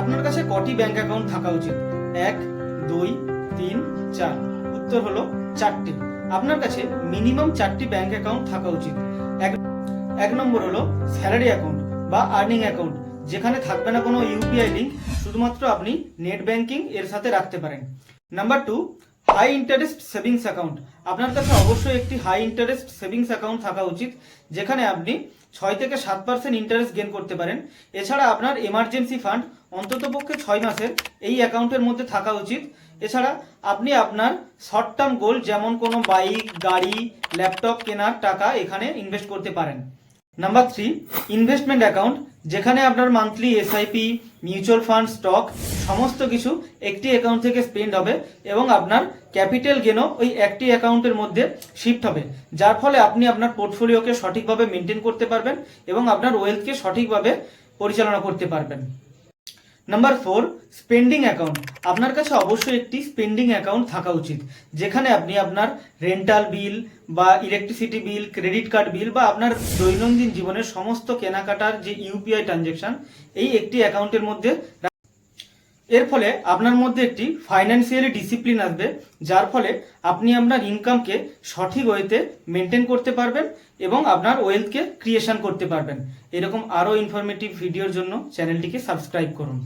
আপনার কাছে কটি ব্যাংক অ্যাকাউন্ট থাকা উচিত? এক, দুই, তিন, চার। উত্তর হলো চারটি। আপনার কাছে মিনিমাম চারটি ব্যাংক অ্যাকাউন্ট থাকা উচিত। এক নম্বর হলো স্যালারি অ্যাকাউন্ট বা আর্নিং অ্যাকাউন্ট যেখানে থাকবে না কোনো ইউপিআই লিঙ্ক শুধুমাত্র আপনি নেট ব্যাংকিং এর সাথে রাখতে পারেন। Number two high interest savings account আপনার কাছে অবশ্যই একটি হাই ইন্টারেস্ট সেভিংস অ্যাকাউন্ট থাকা উচিত, যেখানে আপনি ছয় থেকে সাত পার্সেন্ট ইন্টারেস্ট গেন করতে পারেন। এছাড়া আপনার এমার্জেন্সি ফান্ড অন্ততপক্ষে ছয় মাসের এই অ্যাকাউন্টের মধ্যে থাকা উচিত। এছাড়া আপনি আপনার শর্ট টার্ম গোল যেমন কোনো বাইক গাড়ি ল্যাপটপ কেনার টাকা এখানে ইনভেস্ট করতে পারেন। নাম্বার থ্রি ইনভেস্টমেন্ট অ্যাকাউন্ট যেখানে আপনার monthly SIP mutual fund stock সমস্ত কিছু একটি অ্যাকাউন্ট থেকে স্পেন্ড হবে এবং আপনার ক্যাপিটাল গেনও ওই একটি অ্যাকাউন্টের মধ্যে শিফট হবে। যার ফলে আপনি আপনার পোর্টফোলিওকে সঠিকভাবে মেনটেন করতে পারবেন এবং আপনার ওয়েলথকে সঠিকভাবে পরিচালনা করতে পারবেন। নাম্বার ফোর স্পেন্ডিং অ্যাকাউন্ট আপনার কাছে অবশ্যই একটি স্পেন্ডিং অ্যাকাউন্ট থাকা উচিত, যেখানে আপনি আপনার রেন্টাল বিল বা electricity bill credit card bill বা আপনার দৈনন্দিন জীবনের সমস্ত কেনাকাটার যে ইউপিআই ট্রানজেকশন এই একটি অ্যাকাউন্টের মধ্যে এর ফলে আপনার মধ্যে একটি ফাইন্যান্সিয়ালি ডিসিপ্লিন আসবে, যার ফলে আপনি আপনার ইনকামকে সঠিক ওয়েতে মেনটেন করতে পারবেন এবং আপনার ওয়েলথকে ক্রিয়েশন করতে পারবেন। এরকম আরও ইনফরমেটিভ ভিডিওর জন্য চ্যানেলটিকে সাবস্ক্রাইব করুন।